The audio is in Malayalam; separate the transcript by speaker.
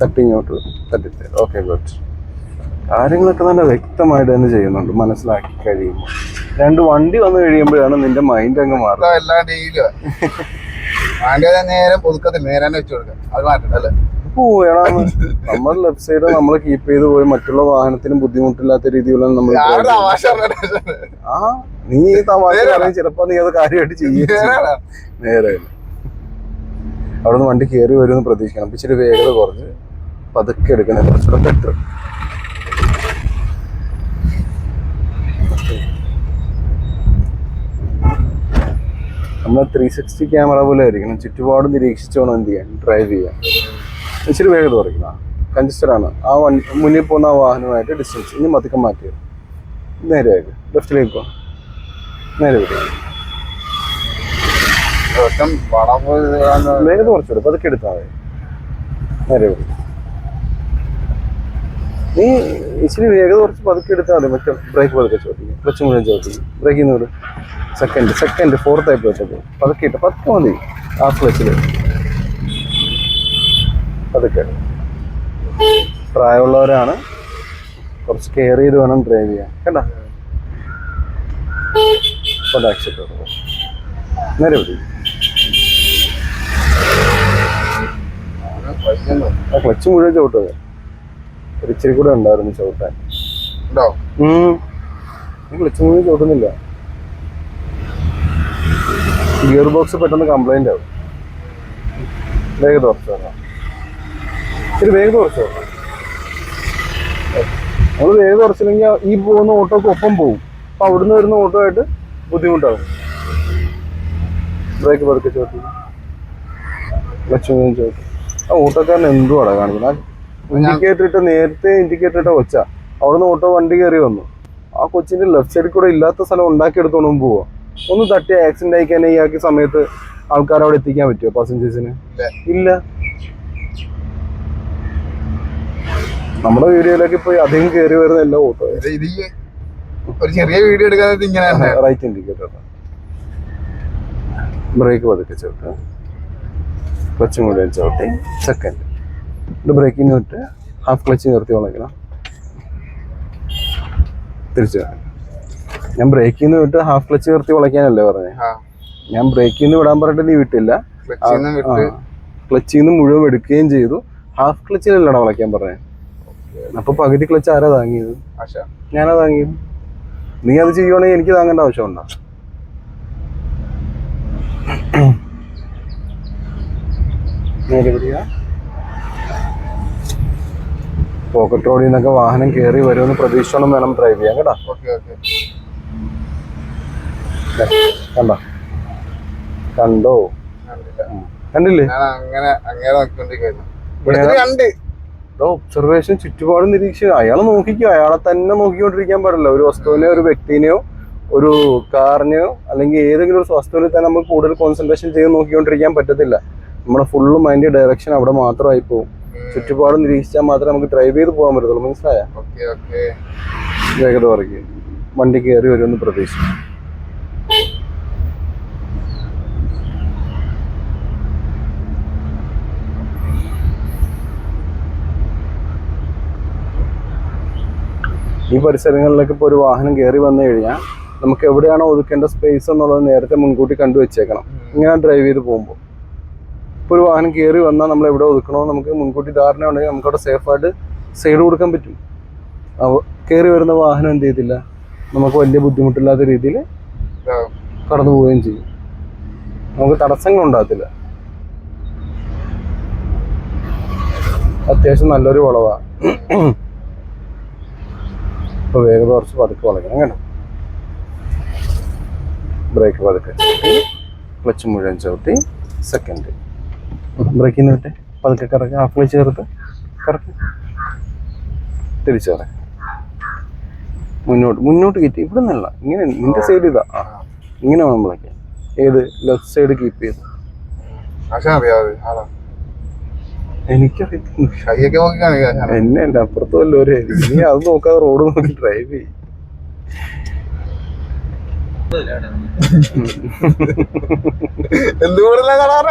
Speaker 1: തട്ടിങ്ങോട്ട് തട്ടിട്ട് ഓക്കെ ഗുഡ് കാര്യങ്ങളൊക്കെ നല്ല വ്യക്തമായിട്ട് തന്നെ ചെയ്യുന്നുണ്ട്. മനസ്സിലാക്കി കഴിയുമ്പോൾ. രണ്ട് വണ്ടി വന്നു കഴിയുമ്പോഴാണ് നിന്റെ മൈൻഡ് അങ്ങ് മാറുന്നത്.
Speaker 2: എല്ലാം ഡെയിലും ആന്റെ നേരെ പുതുക്കത്തിൽ നേരെ തന്നെ വെച്ച് കൊടുക്കാം. അത് മാറ്റണ്ടല്ലേ
Speaker 1: നമ്മൾ നമ്മുടെ ലെഫ്റ്റ് സൈഡ് നമ്മൾ കീപ്പ് ചെയ്ത് പോയി മറ്റുള്ള വാഹനത്തിനും ബുദ്ധിമുട്ടില്ലാത്ത രീതിയിലാണ് നമ്മൾ ആ നീ ഈ തമാശ ചിലപ്പോ നീ അത് കാര്യമായിട്ട് ചെയ്യും നേരെ. അവിടെ നിന്ന് വണ്ടി കയറി വരുമെന്ന് പ്രതീക്ഷിക്കണം. അപ്പൊ ഇച്ചിരി വേഗത കുറഞ്ഞ് പതുക്കെ എടുക്കണം. കുറച്ചുകൂടെ ബെറ്റർ നമ്മൾ ത്രീ സിക്സ്റ്റി ക്യാമറ പോലെ ആയിരിക്കണം. ചുറ്റുപാട് നിരീക്ഷിച്ച് വേണം എന്ത് ചെയ്യാൻ? ഡ്രൈവ് ചെയ്യാൻ. ഇച്ചിരി വേഗത കുറയ്ക്കണം. കഞ്ചസ്റ്റഡ് ആണ്. ആ വണ്ടി മുന്നിൽ പോകുന്ന ആ വാഹനമായിട്ട് ഡിസ്റ്റൻസ് ഇനി മതിക്കം മാറ്റിയത്. നേരെയാക്ക് ലെഫ്റ്റിലേക്ക് പോകാം നേരെ വരും. വേഗത കുറച്ചുകൂടെ പതുക്കെ എടുത്താൽ മതി. നീ ഇച്ചിരി വേഗത കുറച്ച് പതുക്കെ എടുത്താൽ മതി. മറ്റേ ബ്രേക്ക് പതുക്കെ ചോദിക്കും. ക്ലച്ച് മുഴുവൻ ചോദിക്കും. ബ്രേക്കിൽ നിന്ന് വിടും സെക്കൻഡ് സെക്കൻഡ് ഫോർത്ത് ആയി വെച്ചത് പതുക്കെ ഇട്ട് പതുക്കെ മതി. ആ ക്ലച്ചിൽ പതുക്കെ. പ്രായമുള്ളവരാണ്. കുറച്ച് കെയർ ചെയ്ത് വേണം ഡ്രൈവ് ചെയ്യാൻ. കണ്ട? ആക്സിഡന്റ് നേരെ
Speaker 2: പയ്യല്ലോ.
Speaker 1: ആ ക്ലച്ച് മുഴുവൻ ചവിട്ടത് ഒരു ഇച്ചിരി കൂടെ ഉണ്ടായിരുന്നു ചവിട്ടാൻ. ക്ലച്ച് മുഴുവൻ ചവിട്ടുന്നില്ല. ഗിയർ ബോക്സ് പെട്ടെന്ന് കംപ്ലൈന്റ് ആവും. വേഗം കുറച്ച് ഇത് ഇച്ചിരി കുറച്ച് വരണം നമ്മൾ വേഗം കുറച്ചില്ലെങ്കിൽ ഈ പോകുന്ന ഓട്ടോക്ക് ഒപ്പം പോകും അപ്പൊ അവിടുന്ന് വരുന്ന ഓട്ടോ ആയിട്ട് ബുദ്ധിമുട്ടാവും. ബ്രേക്ക് പതുക്കെ ചോട്ടി ലക്ഷ്മി ചോട്ടി ആ ഓട്ടോക്കാരൻ എന്തുവാടാ കാണിക്കുന്നത് ഇൻഡിക്കേറ്റർ ഇട്ട് നേരത്തെ ഇൻഡിക്കേറ്റർ ഇട്ട കൊച്ച. അവിടുന്ന് ഓട്ടോ വണ്ടി കയറി വന്നു. ആ കൊച്ചിന്റെ ലെഫ്റ്റ് സൈഡിൽ കൂടെ ഇല്ലാത്ത സ്ഥലം ഉണ്ടാക്കിയെടുത്തോണ്ടും പോവാ. ഒന്ന് തട്ടി ആക്സിഡന്റ് ആയിക്കാൻ ഇയാൾക്ക് സമയത്ത് ആൾക്കാരെ അവിടെ എത്തിക്കാൻ പറ്റുമോ പാസഞ്ചേഴ്സിന്
Speaker 2: ഇല്ല.
Speaker 1: നമ്മുടെ വീഡിയോയിലേക്ക് പോയി അധികം കയറി വരുന്ന എല്ലാ ഓട്ടോ
Speaker 2: ഇത് ഒരു ചെറിയ വീഡിയോ എടുക്കാതെ ഇങ്ങനെ
Speaker 1: റൈറ്റ് ഇൻഡിക്കേറ്റർ ബ്രേക്ക് പതുക്കെ ചവിട്ടുക ക്ലച്ചും കൂടി ചവിട്ടി സെക്കൻഡ്. ഇത് ബ്രേക്കിന് വിട്ട് ഹാഫ് ക്ലച്ച് നിർത്തി വളയ്ക്കണം. തിരിച്ചു. ഞാൻ ബ്രേക്കിൽ നിന്ന് വിട്ട് ഹാഫ് ക്ലച്ച് നിർത്തി വളയ്ക്കാനല്ലേ പറഞ്ഞത്
Speaker 2: ആ.
Speaker 1: ഞാൻ ബ്രേക്കിൽ നിന്ന് വിടാൻ പറഞ്ഞിട്ട് നീ വിട്ടില്ല.
Speaker 2: ക്ലച്ചിൽ നിന്ന്
Speaker 1: മുഴുവൻ എടുക്കുകയും ചെയ്തു. ഹാഫ് ക്ലച്ചിലല്ലടാ വളയ്ക്കാൻ പറഞ്ഞത് അപ്പൊ പകുതി ക്ലച്ച് ആരാ താങ്ങിയത്? ഞാനാ താങ്ങിയത്. നീ അത് ചെയ്യുവാണെങ്കിൽ എനിക്ക് താങ്ങേണ്ട ആവശ്യമുണ്ടോ? പോക്കറ്റ് റോഡിൽ നിന്നൊക്കെ വാഹനം കയറി വരുമെന്ന് പ്രതീക്ഷണം വേണം ഡ്രൈവ് ചെയ്യാൻ കേട്ടോ? കണ്ട? കണ്ടോ. കണ്ടില്ലേ. ഒബ്സർവേഷൻ ചുറ്റുപാടും നിരീക്ഷിക്കുക. അയാൾ നോക്കിക്കോ. അയാളെ തന്നെ നോക്കിക്കൊണ്ടിരിക്കാൻ പാടില്ല. ഒരു വസ്തുവിനെയോ ഒരു വ്യക്തിനെയോ ഒരു കാറിനെയോ അല്ലെങ്കിൽ ഏതെങ്കിലും ഒരു വസ്തുവിൽ തന്നെ നമുക്ക് കൂടുതൽ കോൺസെൻട്രേഷൻ ചെയ്ത് നോക്കിക്കൊണ്ടിരിക്കാൻ പറ്റത്തില്ല. നമ്മുടെ ഫുള്ള് മൈൻഡ് ഡയറക്ഷൻ അവിടെ മാത്രമായി പോകും. ചുറ്റുപാടും നിരീക്ഷിച്ചാൽ മാത്രമേ നമുക്ക് ഡ്രൈവ് ചെയ്ത് പോകാൻ പറ്റത്തുള്ളൂ. മനസ്സിലായ? വേഗത പറയും വണ്ടി കയറി വരുമെന്ന് പ്രതീക്ഷിക്കും ഈ പരിസരങ്ങളിലൊക്കെ ഇപ്പോൾ ഒരു വാഹനം കയറി വന്നു കഴിഞ്ഞാൽ നമുക്ക് എവിടെയാണോ ഒതുക്കേണ്ട സ്പേസ് എന്നുള്ളത് നേരത്തെ മുൻകൂട്ടി കണ്ടു വെച്ചേക്കണം. ഇങ്ങനെ ഡ്രൈവ് ചെയ്ത് പോകുമ്പോൾ ഇപ്പോൾ ഒരു വാഹനം കയറി വന്നാൽ നമ്മൾ എവിടെ ഒതുക്കണോ നമുക്ക് മുൻകൂട്ടി ധാരണ ഉണ്ടെങ്കിൽ നമുക്ക് അവിടെ സേഫായിട്ട് സൈഡ് കൊടുക്കാൻ പറ്റും. കയറി വരുന്ന വാഹനം എന്ത് ചെയ്തില്ല? നമുക്ക് വലിയ ബുദ്ധിമുട്ടില്ലാത്ത രീതിയിൽ കടന്നു പോവുകയും ചെയ്യും. നമുക്ക് തടസ്സങ്ങൾ ഉണ്ടാകത്തില്ല. അത്യാവശ്യം നല്ലൊരു വളവാണ് അപ്പോൾ വേഗത കുറച്ച് പതുക്കെ വളയ്ക്കണം കേട്ടോ. ബ്രേക്ക് പതുക്കെ. ക്ലച്ച് മുഴുവൻ ചവിട്ടി സെക്കൻഡ് ബ്രേക്കിൽ നിന്ന് വിട്ട് പതുക്കെ കറക്കി ഹാഫ് ക്ലച്ച് ചേർത്ത് കറക്കി. തിരിച്ചു കറക്കി മുന്നോട്ട് മുന്നോട്ട് കയറ്റി. ഇവിടെ നിന്നല്ല ഇങ്ങനെ നിന്റെ സൈഡ് ഇതാ. ഇങ്ങനെ വേണം വിളക്കാൻ ഏത്? ലെഫ്റ്റ് സൈഡ് കീപ്പ് ചെയ്ത്.
Speaker 2: എനിക്കറിയാം
Speaker 1: എന്നെ അപ്പുറത്ത് വല്ലവരും. നീ അത് നോക്കാതെ റോഡ് നോക്കി ഡ്രൈവ് ചെയ്യും.
Speaker 2: എന്ത് കളറ